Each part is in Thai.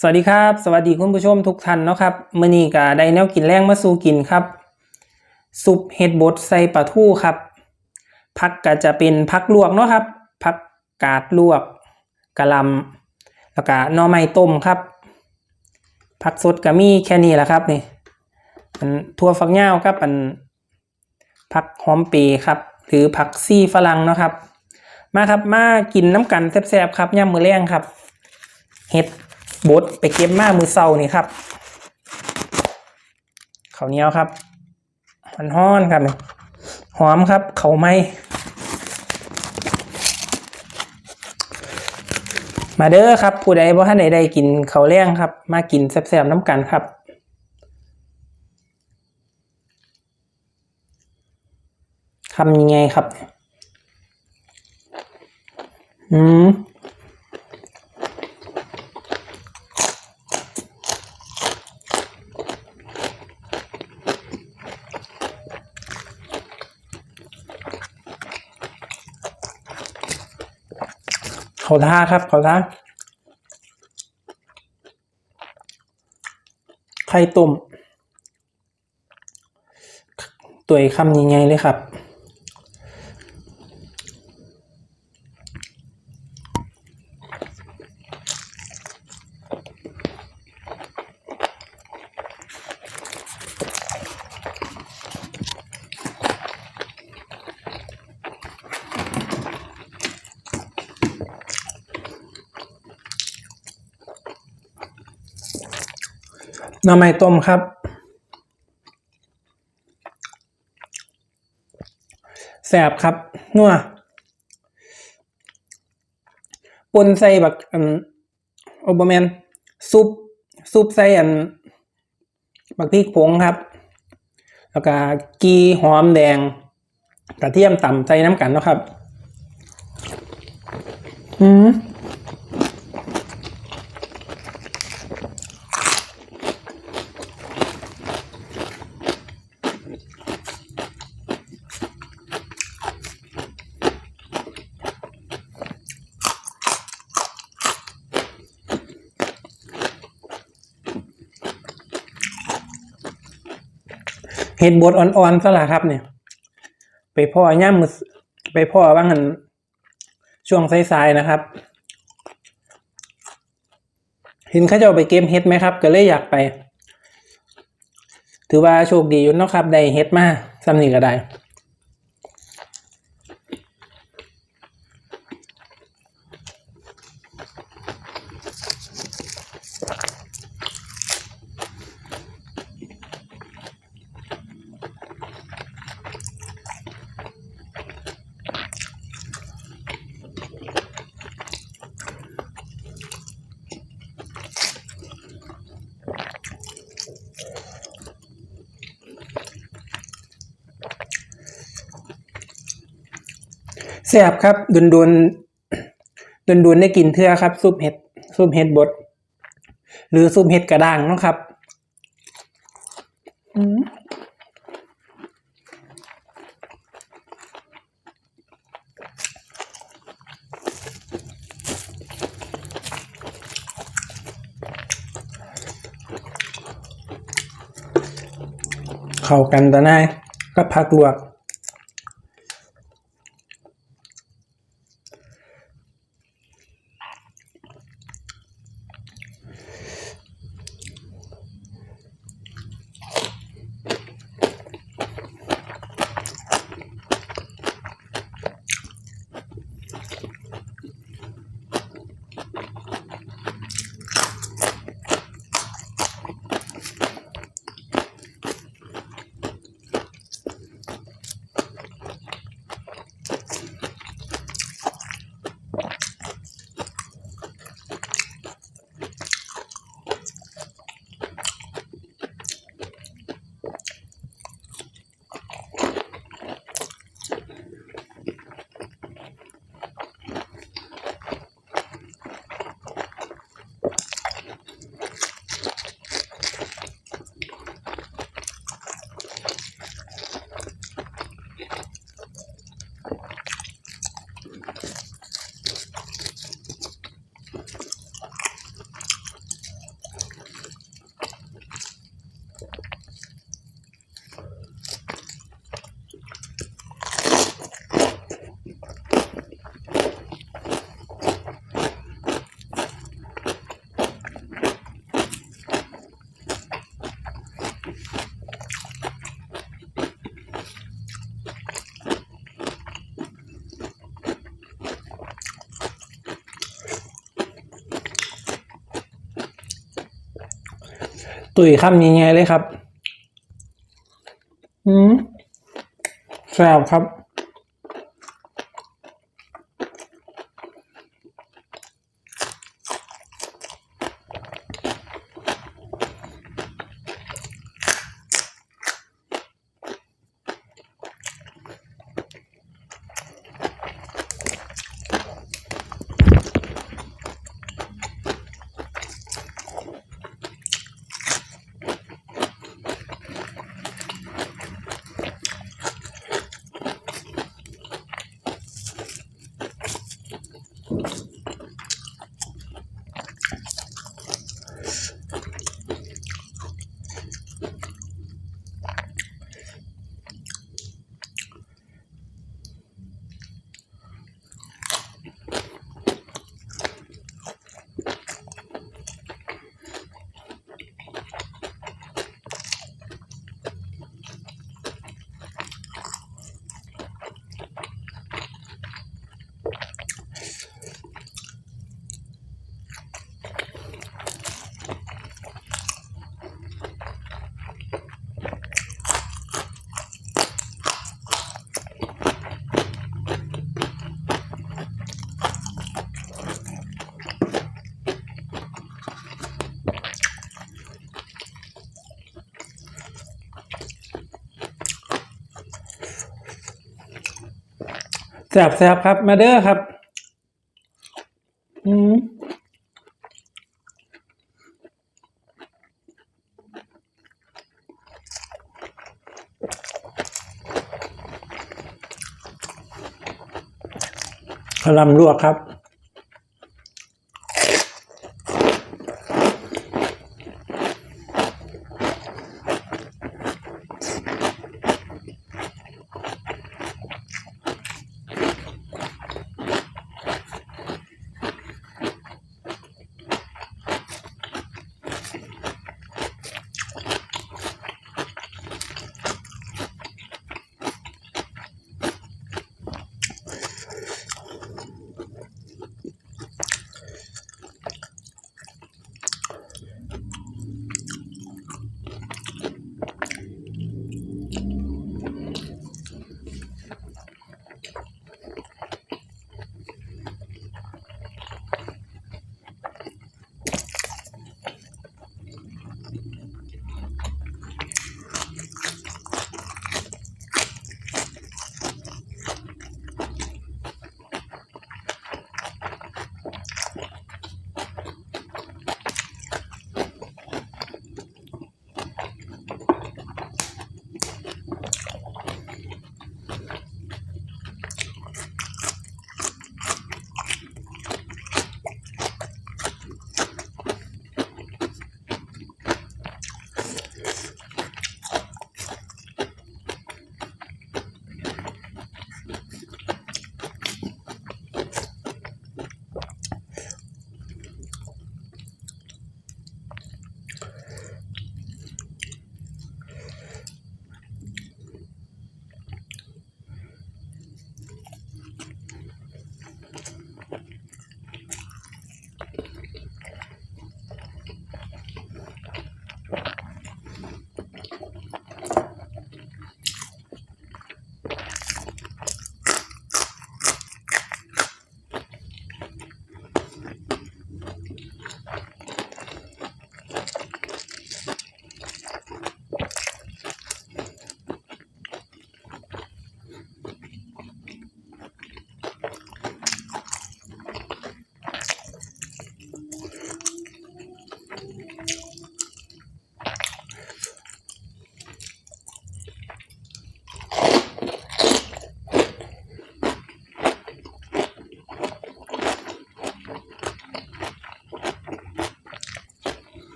สวัสดีครับ สวัสดีคุณผู้ชมทุกท่านเนาะครับมื้อนี้ก็ได้แนวกินแรงมาสู่กินครับซุปเห็ดบดใส่ปลาทูครับผักก็จะเป็นผักลวกเนาะครับผักกาดลวกกะหล่ำแล้วก็หน่อไม้ต้มครับผักสดก็มีแค่นี้แหละครับนี่อันทั่วฝักยาวครับอันผักหอมเปรย์ครับ หรือผักซี่ฝรั่งเนาะครับ มาครับมากินน้ำกันแซ่บๆครับย่ำมือแรงครับ เห็ด บดไปเก็บมามือเศร้านี่ครับข้าวเหนียวครับมันห้อนครับหอมครับเขาไหมมาเด้อครับ ผู้ใดบ่ท่านใดได้กินเขาแรงครับ มากินแซ่บๆน้ำกันครับ ทำยังไงครับ อืม ขอท่าครับ ขอท่าไข่ต้มตัวคำยังไงเลยครับ น่อไม้ต้มครับ แสบครับ นัวปนใส่แบบอันโอเบแมนซุปซุปใส่อันบักพริกผงครับ แล้วก็กีหอมแดง กระเทียมต่ำใส่น้ำกันนะครับ อืม เห็ดบดอ่อนๆก็ล่ะครับเนี่ย ไปพ่อย่ำมือไปพ่อบ้างหันช่วงสายๆนะครับ เห็นเขาจะเอาไปเกมเฮ็ดไหมครับ ก็เลยอยากไป ถือว่าโชคดีอยู่เนาะครับได้เฮ็ดมาซ้ำนี่ก็ได้ แซ่บครับดุนดุนดุนดุนได้กินเทื่อครับ ซุปเห็ดซุปเห็ดบด หรือซุปเห็ดกระด้างนะครับเข้ากันตะนายก็พักลวก ตุยคำยังไงเลยครับ อืมแซ่บครับ แซ่บแซ่บครับ มาเด้อครับ อืมขลำลวกครับ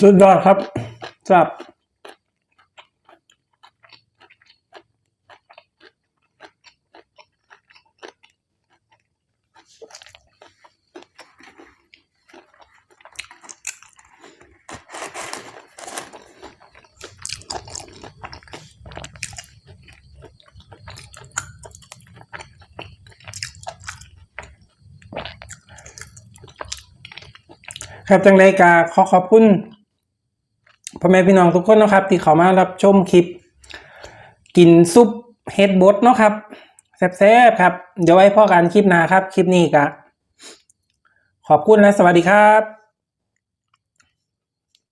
สุดยอดครับจับ ครับจังไรกาขอขอบคุณพ่อแม่พี่น้องทุกคนนะครับ ที่เขามารับชมคลิป กินซุปเฮดบดเนาะครับแซ่บๆครับ เดี๋ยวไว้พ่อกันคลิปหน้าครับ คลิปนี้กะขอบคุณและสวัสดีครับ